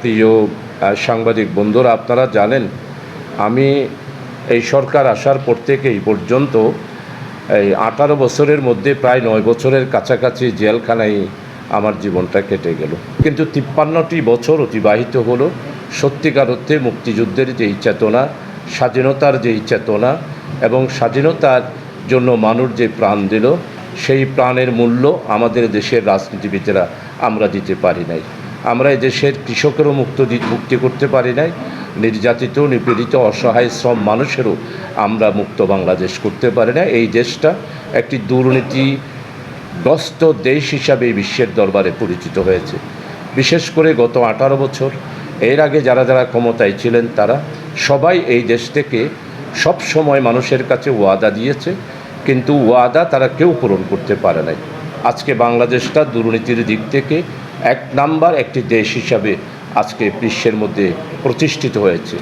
প্রিয় সাংবাদিক বন্ধুরা, আপনারা জানেন, আমি এই সরকার আসার পর থেকে এই পর্যন্ত এই আঠারো বছরের মধ্যে প্রায় নয় বছরের কাছাকাছি জেলখানায় আমার জীবনটা কেটে গেল। কিন্তু তিপ্পান্নটি বছর অতিবাহিত হলো সত্যিকার অর্থে মুক্তিযুদ্ধের যেই চেতনা স্বাধীনতার যেই চেতনা এবং স্বাধীনতার জন্য মানুষ যে প্রাণ দিল, সেই প্রাণের মূল্য আমাদের দেশের রাজনীতিবিদেরা আমরা দিতে পারি নাই। আমরা এই দেশের কৃষকেরও মুক্ত মুক্তি করতে পারি নাই। নির্যাতিত, নিপীড়িত, অসহায় শ্রম মানুষেরও আমরা মুক্ত বাংলাদেশ করতে পারি না এই দেশটা একটি দুর্নীতিগ্রস্ত দেশ হিসাবে বিশ্বের দরবারে পরিচিত হয়েছে। বিশেষ করে গত আঠারো বছর, এর আগে যারা যারা ক্ষমতায় ছিলেন তারা সবাই এই দেশ থেকে সব সময় মানুষের কাছে ওয়াদা দিয়েছে, কিন্তু ওয়াদা তারা কেউ পূরণ করতে পারে নাই। আজকে বাংলাদেশটা দুর্নীতির দিক থেকে এক নাম্বার একটি দেশ হিসাবে আজকে বিশ্বের মধ্যে প্রতিষ্ঠিত হয়েছে।